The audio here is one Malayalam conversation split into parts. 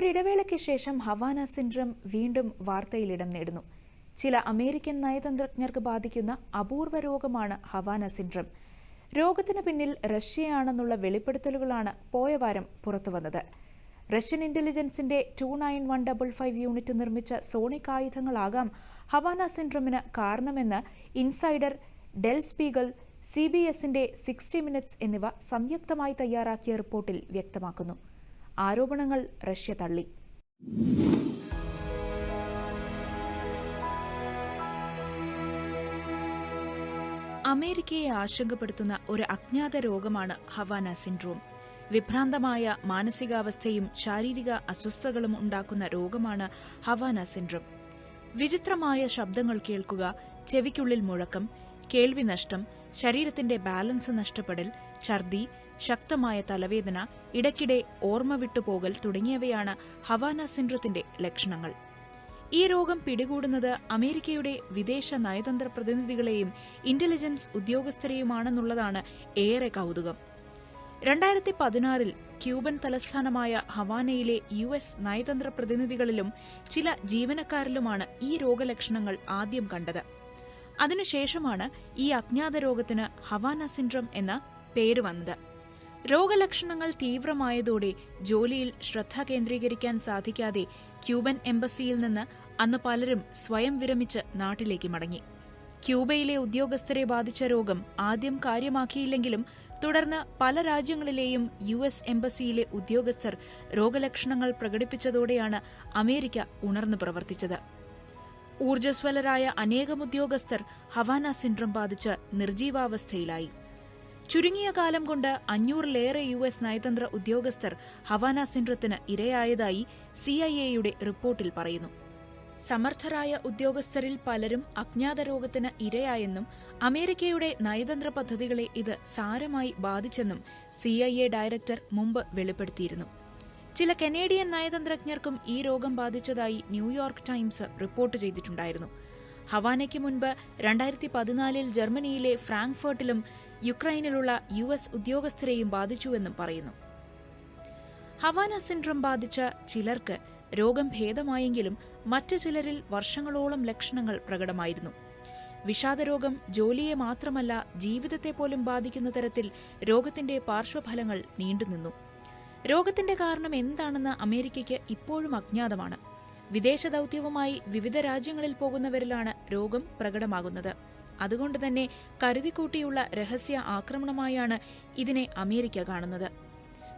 ഒരിടവേളയ്ക്ക് ശേഷം ഹവാന സിൻഡ്രം വീണ്ടും വാർത്തയിലിടം നേടുന്നു. ചില അമേരിക്കൻ നയതന്ത്രജ്ഞർക്ക് ബാധിക്കുന്ന അപൂർവ രോഗമാണ് ഹവാന സിൻഡ്രം. രോഗത്തിന് പിന്നിൽ റഷ്യയാണെന്നുള്ള വെളിപ്പെടുത്തലുകളാണ് പോയ വാരം പുറത്തുവന്നത് Russian ഇന്റലിജൻസിന്റെ two nine one double five unit നിർമ്മിച്ച സോണിക് ആയുധങ്ങളാകാം ഹവാന സിൻഡ്രമിന് കാരണമെന്ന് Insider Der Spiegel C B എസിന്റെ സിക്സ്റ്റി മിനിറ്റ്സ് എന്നിവ സംയുക്തമായി തയ്യാറാക്കിയ റിപ്പോർട്ടിൽ വ്യക്തമാക്കുന്നു. ആരോപണങ്ങൾ റഷ്യ തള്ളി. അമേരിക്കയെ ആശങ്കപ്പെടുത്തുന്ന ഒരു അജ്ഞാത രോഗമാണ് ഹവാന സിൻഡ്രോം. വിഭ്രാന്തമായ മാനസികാവസ്ഥയും ശാരീരിക അസ്വസ്ഥതകളും ഉണ്ടാക്കുന്ന രോഗമാണ് ഹവാന സിൻഡ്രോം. വിചിത്രമായ ശബ്ദങ്ങൾ കേൾക്കുക ചെവിക്കുള്ളിൽ മുഴക്കം കേൾവി നഷ്ടം ശരീരത്തിന്റെ ബാലൻസ് നഷ്ടപ്പെടൽ ഛർദി ശക്തമായ തലവേദന ഇടയ്ക്കിടെ ഓർമ്മ വിട്ടുപോകൽ തുടങ്ങിയവയാണ് ഹവാന സിൻഡ്രത്തിന്റെ ലക്ഷണങ്ങൾ. ഈ രോഗം പിടികൂടുന്നത് അമേരിക്കയുടെ വിദേശ നയതന്ത്ര പ്രതിനിധികളെയും ഇന്റലിജൻസ് ഉദ്യോഗസ്ഥരെയുമാണെന്നുള്ളതാണ് ഏറെ കൗതുകം. രണ്ടായിരത്തി പതിനാറിൽ ക്യൂബൻ തലസ്ഥാനമായ ഹവാനയിലെ യു എസ് നയതന്ത്ര പ്രതിനിധികളിലും ചില ജീവനക്കാരിലുമാണ് ഈ രോഗലക്ഷണങ്ങൾ ആദ്യം കണ്ടത്. അതിനുശേഷമാണ് ഈ അജ്ഞാത രോഗത്തിന് ഹവാന സിൻഡ്രം എന്ന പേര് വന്നത്. രോഗലക്ഷണങ്ങൾ തീവ്രമായതോടെ ജോലിയിൽ ശ്രദ്ധ കേന്ദ്രീകരിക്കാൻ സാധിക്കാതെ ക്യൂബൻ എംബസിയിൽ നിന്ന് അന്ന് പലരും സ്വയം വിരമിച്ച് നാട്ടിലേക്ക് മടങ്ങി. ക്യൂബയിലെ ഉദ്യോഗസ്ഥരെ ബാധിച്ച രോഗം ആദ്യം കാര്യമാക്കിയില്ലെങ്കിലും തുടർന്ന് പല രാജ്യങ്ങളിലെയും യു എസ് എംബസിയിലെ ഉദ്യോഗസ്ഥർ രോഗലക്ഷണങ്ങൾ പ്രകടിപ്പിച്ചതോടെയാണ് അമേരിക്ക ഉണർന്നു പ്രവർത്തിച്ചത്. ഊർജസ്വലരായ അനേകം ഉദ്യോഗസ്ഥർ ഹവാന സിൻഡ്രം ബാധിച്ച് നിർജീവാവസ്ഥയിലായി ചുരുങ്ങിയ കാലം കൊണ്ട് അഞ്ഞൂറിലേറെ യു എസ് നയതന്ത്ര ഉദ്യോഗസ്ഥർ ഹവാന സിൻഡ്രത്തിന് ഇരയായതായി സി ഐ സിഐഎയുടെ റിപ്പോർട്ടിൽ പറയുന്നു. സമർത്ഥരായ ഉദ്യോഗസ്ഥരിൽ പലരും അജ്ഞാത രോഗത്തിന് ഇരയായെന്നും അമേരിക്കയുടെ നയതന്ത്ര പദ്ധതികളെ ഇത് സാരമായി ബാധിച്ചെന്നും സിഐഎ ഡയറക്ടർ മുമ്പ് വെളിപ്പെടുത്തിയിരുന്നു. ചില കനേഡിയൻ നയതന്ത്രജ്ഞർക്കും ഈ രോഗം ബാധിച്ചതായി ന്യൂയോർക്ക് ടൈംസ് റിപ്പോർട്ട് ചെയ്തിട്ടുണ്ടായിരുന്നു. ഹവാനയ്ക്ക് മുൻപ് രണ്ടായിരത്തി പതിനാലിൽ ജർമ്മനിയിലെ ഫ്രാങ്ക്ഫർട്ടിലും യുക്രൈനിലുള്ള യു എസ് ഉദ്യോഗസ്ഥരെയും ബാധിച്ചുവെന്നും പറയുന്നു. ഹവാന സിൻഡ്രം ബാധിച്ച ചിലർക്ക് രോഗം ഭേദമായെങ്കിലും മറ്റു ചിലരിൽ വർഷങ്ങളോളം ലക്ഷണങ്ങൾ പ്രകടമായിരുന്നു. വിഷാദരോഗം ജോലിയെ മാത്രമല്ല ജീവിതത്തെ പോലും ബാധിക്കുന്ന തരത്തിൽ രോഗത്തിന്റെ പാർശ്വഫലങ്ങൾ നീണ്ടുനിന്നു. രോഗത്തിന്റെ കാരണം എന്താണെന്ന് അമേരിക്കയ്ക്ക് ഇപ്പോഴും അജ്ഞാതമാണ്. വിദേശ ദൌത്യവുമായി വിവിധ രാജ്യങ്ങളിൽ പോകുന്നവരിലാണ് രോഗം പ്രകടമാകുന്നത്. അതുകൊണ്ട് തന്നെ കരുതിക്കൂട്ടിയുള്ള രഹസ്യ ആക്രമണമായാണ് ഇതിനെ അമേരിക്ക കാണുന്നത്.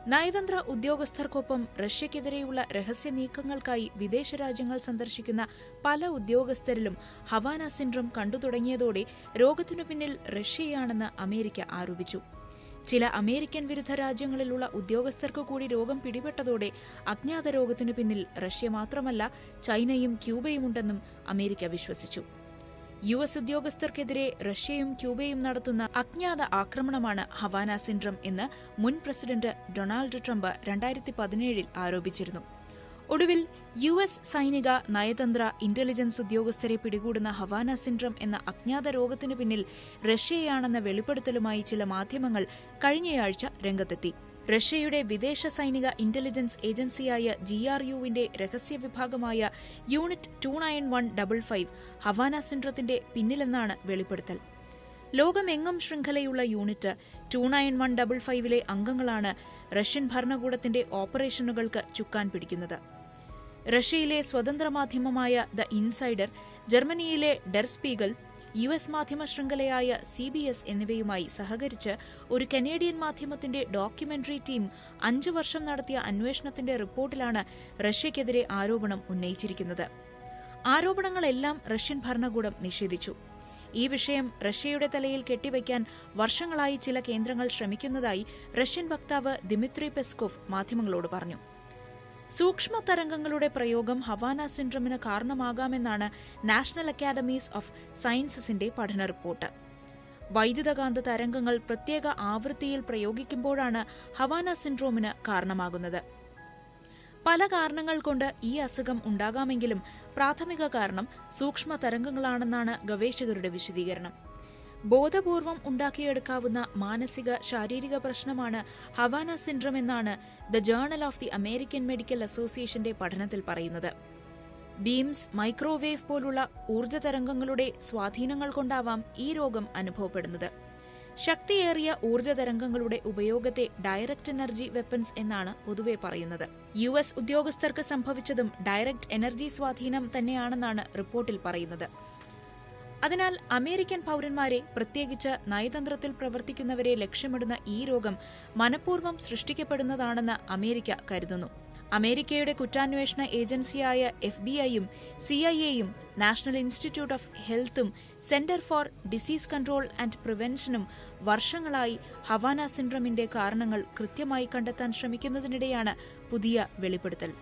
നയതന്ത്ര ഉദ്യോഗസ്ഥർക്കൊപ്പം റഷ്യക്കെതിരെയുള്ള രഹസ്യ നീക്കങ്ങൾക്കായി വിദേശ രാജ്യങ്ങൾ സന്ദർശിക്കുന്ന പല ഉദ്യോഗസ്ഥരിലും ഹവാന സിൻഡ്രം കണ്ടുതുടങ്ങിയതോടെ രോഗത്തിനു പിന്നിൽ റഷ്യയാണെന്ന് അമേരിക്ക ആരോപിച്ചു. ചില അമേരിക്കൻ വിരുദ്ധ രാജ്യങ്ങളിലുള്ള ഉദ്യോഗസ്ഥർക്ക് കൂടി രോഗം പിടിപെട്ടതോടെ അജ്ഞാത രോഗത്തിനു പിന്നിൽ റഷ്യ മാത്രമല്ല ചൈനയും ക്യൂബയുമുണ്ടെന്നും അമേരിക്ക വിശ്വസിച്ചു. യു എസ് ഉദ്യോഗസ്ഥർക്കെതിരെ റഷ്യയും ക്യൂബയും നടത്തുന്ന അജ്ഞാത ആക്രമണമാണ് ഹവാന സിൻഡ്രം എന്ന് മുൻ പ്രസിഡന്റ് ഡൊണാൾഡ് ട്രംപ് രണ്ടായിരത്തി പതിനേഴിൽ ആരോപിച്ചിരുന്നു. ഒടുവിൽ യു എസ് സൈനിക നയതന്ത്ര ഇന്റലിജൻസ് ഉദ്യോഗസ്ഥരെ പിടികൂടുന്ന ഹവാന സിൻഡ്രം എന്ന അജ്ഞാത രോഗത്തിനു പിന്നിൽ റഷ്യയാണെന്ന വെളിപ്പെടുത്തലുമായി ചില മാധ്യമങ്ങൾ കഴിഞ്ഞയാഴ്ച രംഗത്തെത്തി. റഷ്യയുടെ വിദേശ സൈനിക ഇന്റലിജൻസ് ഏജൻസിയായ ജി ആർ യുവിന്റെ രഹസ്യ വിഭാഗമായ unit two nine one double five Havana സിൻഡ്രത്തിന്റെ പിന്നിലെന്നാണ് വെളിപ്പെടുത്തൽ. ലോകമെങ്ങും ശൃംഖലയുള്ള unit two nine one double ഫൈവിലെ അംഗങ്ങളാണ് റഷ്യൻ ഭരണകൂടത്തിന്റെ ഓപ്പറേഷനുകൾക്ക് ചുക്കാൻ പിടിക്കുന്നത്. റഷ്യയിലെ സ്വതന്ത്ര മാധ്യമമായ ദ ഇൻസൈഡർ ജർമ്മനിയിലെ ഡെർസ്പീഗൽ യു എസ് മാധ്യമ ശൃംഖലയായ സി ബി എസ് എന്നിവയുമായി സഹകരിച്ച് ഒരു കനേഡിയൻ മാധ്യമത്തിന്റെ ഡോക്യുമെന്ററി ടീം അഞ്ചു വർഷം നടത്തിയ അന്വേഷണത്തിന്റെ റിപ്പോർട്ടിലാണ് റഷ്യക്കെതിരെ ആരോപണം ഉന്നയിച്ചിരിക്കുന്നത്. ആരോപണങ്ങളെല്ലാം റഷ്യൻ ഭരണകൂടം നിഷേധിച്ചു. ഈ വിഷയം റഷ്യയുടെ തലയിൽ കെട്ടിവയ്ക്കാൻ വർഷങ്ങളായി ചില കേന്ദ്രങ്ങൾ ശ്രമിക്കുന്നതായി റഷ്യൻ വക്താവ് ദിമിത്രി പെസ്കോവ് മാധ്യമങ്ങളോട് പറഞ്ഞു. സൂക്ഷ്മ തരംഗങ്ങളുടെ പ്രയോഗം ഹവാന സിൻഡ്രമിന് കാരണമാകാമെന്നാണ് നാഷണൽ അക്കാദമീസ് ഓഫ് സയൻസസിന്റെ പഠന റിപ്പോർട്ട്. വൈദ്യുതകാന്ത തരംഗങ്ങൾ പ്രത്യേക ആവൃത്തിയിൽ പ്രയോഗിക്കുമ്പോഴാണ് ഹവാന സിൻഡ്രോമിന് കാരണമാകുന്നത്. പല കാരണങ്ങൾ കൊണ്ട് ഈ അസുഖം ഉണ്ടാകാമെങ്കിലും പ്രാഥമിക കാരണം സൂക്ഷ്മ തരംഗങ്ങളാണെന്നാണ് ഗവേഷകരുടെ വിശദീകരണം. ബോധപൂർവം ഉണ്ടാക്കിയെടുക്കാവുന്ന മാനസിക ശാരീരിക പ്രശ്നമാണ് ഹവാന സിൻഡ്രം എന്നാണ് the journal of the American medical അസോസിയേഷന്റെ പഠനത്തിൽ പറയുന്നത്. ബീംസ് മൈക്രോവേവ് പോലുള്ള ഊർജ തരംഗങ്ങളുടെ സ്വാധീനങ്ങൾ കൊണ്ടാവാം ഈ രോഗം അനുഭവപ്പെടുന്നത്. ശക്തിയേറിയ ഊർജ തരംഗങ്ങളുടെ ഉപയോഗത്തെ ഡയറക്റ്റ് എനർജി വെപ്പൺസ് എന്നാണ് പൊതുവെ പറയുന്നത്. യു എസ് ഉദ്യോഗസ്ഥർക്ക് സംഭവിച്ചതും ഡയറക്റ്റ് എനർജി സ്വാധീനം തന്നെയാണെന്നാണ് റിപ്പോർട്ടിൽ പറയുന്നത്. അതിനാൽ അമേരിക്കൻ പൗരന്മാരെ പ്രത്യേകിച്ച് നയതന്ത്രത്തിൽ പ്രവർത്തിക്കുന്നവരെ ലക്ഷ്യമിടുന്ന ഈ രോഗം മനഃപൂർവം സൃഷ്ടിക്കപ്പെടുന്നതാണെന്ന് അമേരിക്ക കരുതുന്നു. അമേരിക്കയുടെ കുറ്റാന്വേഷണ ഏജൻസിയായ എഫ് ബി ഐയും സി ഐ എയും national institute of ഹെൽത്തും centre for disease control and പ്രിവെൻഷനും വർഷങ്ങളായി ഹവാന സിൻഡ്രമിന്റെ കാരണങ്ങൾ കൃത്യമായി കണ്ടെത്താൻ ശ്രമിക്കുന്നതിനിടെയാണ് പുതിയ വെളിപ്പെടുത്തൽ.